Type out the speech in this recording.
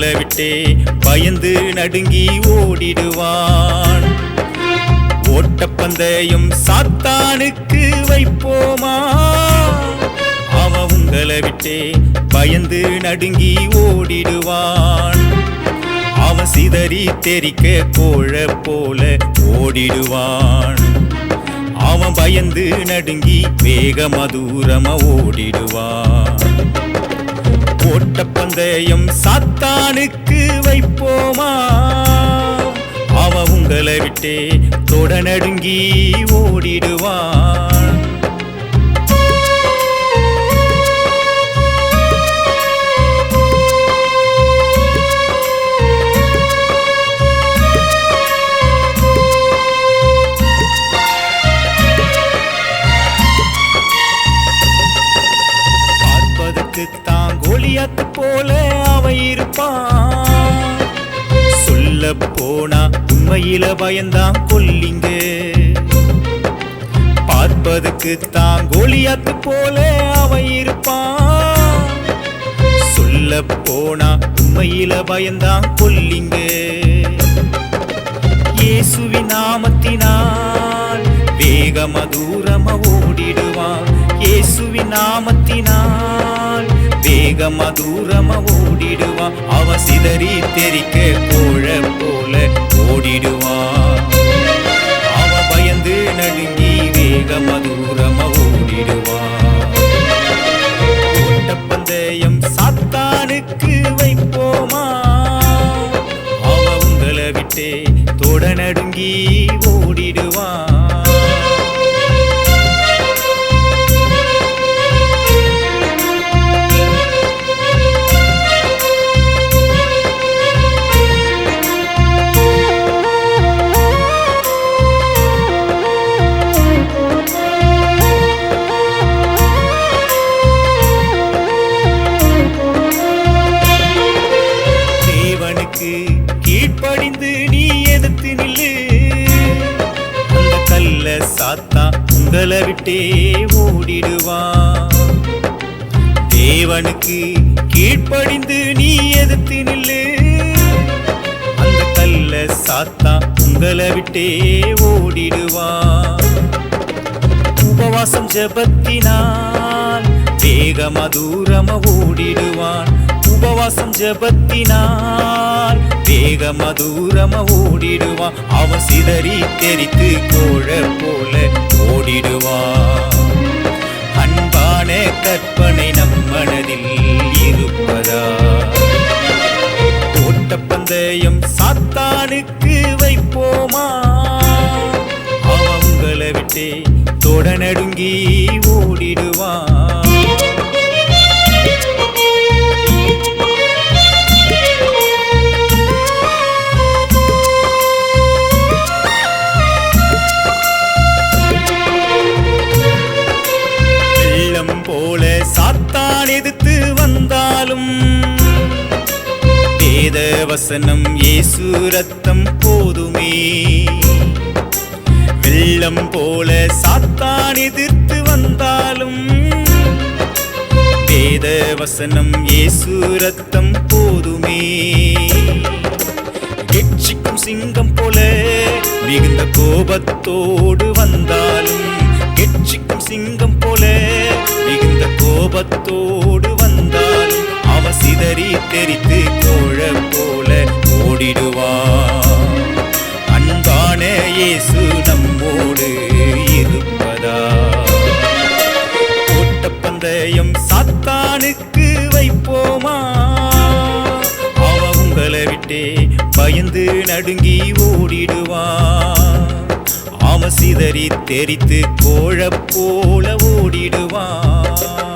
உங்களை விட்டே பயந்து நடுங்கி ஓடிடுவான். ஓட்டப்பந்தயம் சாத்தானுக்கு வைப்போமா? அவன் உங்களை விட்டே பயந்து நடுங்கி ஓடிடுவான். அவன் சிதறி தெரிக்க கோழ போல ஓடிடுவான். அவன் பயந்து நடுங்கி வேகமா தூரமா ஓடிடுவான். ஓட்டப்பந்தயம் சாத்தானுக்கு வைப்போமா? அவ உங்களை விட்டே தொட நடுங்கி ஓடிடுவான் தான் போல அவன் இருப்பான். சொல்ல போனா உண்மையில பயந்தான் கொல்லிங்க. பார்ப்பதுக்கு தான் கோலியாத்து போல அவன் இருப்பான். சொல்ல போனா உண்மையில பயந்தான் கொல்லிங்க. இயேசுவி நாமத்தினால் வேகம தூரம ஓடிடுவான். இயேசுவி நாமத்தினால் வேகமா தூரமா ஓடிடுவா. அவ சிதறி தெரிக்க கோழ போல ஓடிடுவா. அவ பயந்து நடுங்கி வேகமா தூரமா ஓடிடுவா. ஓட்டப்பந்தயம் சாத்தானுக்கு வைப்போமா? அவ உங்களை விட்டே தொட நடுங்கி கல்ல சாத்தா உங்களை விட்டே ஓடிடுவான். தேவனுக்கு கீழ்ப்படிந்து நீ எதிர்த்து நில்லு. அந்த கல்ல சாத்தா உங்களை விட்டே ஓடிடுவான். உபவாசம் ஜெபத்தினால் வேகமா தூரமா ஓடிடுவான். உபவாசம் ஜெபத்தினால் வேகமா தூரமா ஓடிடுவான் அவன் சிதறி தெரித்து கோழ போல ஓடிடுவான் அன்பான கற்பனை நம் மனதில் இருப்பதா ஓட்டப்பந்தயம் சாத்தானுக்கு வைப்போமா அவங்களை உங்களை விட்டே தொட நடுங்கி ஓடிடுவான் சாத்தான் எதிர்த்து வந்தாலும் வேத வசனம் ஏசு ரத்தம் போதுமே. வெள்ளம் போல சாத்தான் எதிர்த்து வந்தாலும் வேத வசனம் ஏசு ரத்தம் போதுமே. கெட்சிக்கும் சிங்கம் போல மிகுந்த கோபத்தோடு வந்தாலும் கோபத்தோடு வந்தால் அவ சிதறி தெரித்து கோழ போல ஓடிடுவான். அன்பான இயேசு நம்மோடு இருப்பதா? ஓட்டப்பந்தயம் சாத்தானுக்கு வைப்போமா? அவ உங்களை விட்டே பயந்து நடுங்கி ஓடிடுவான். அவ சிதறி தெரித்து கோழ போல ஓடிடுவான்.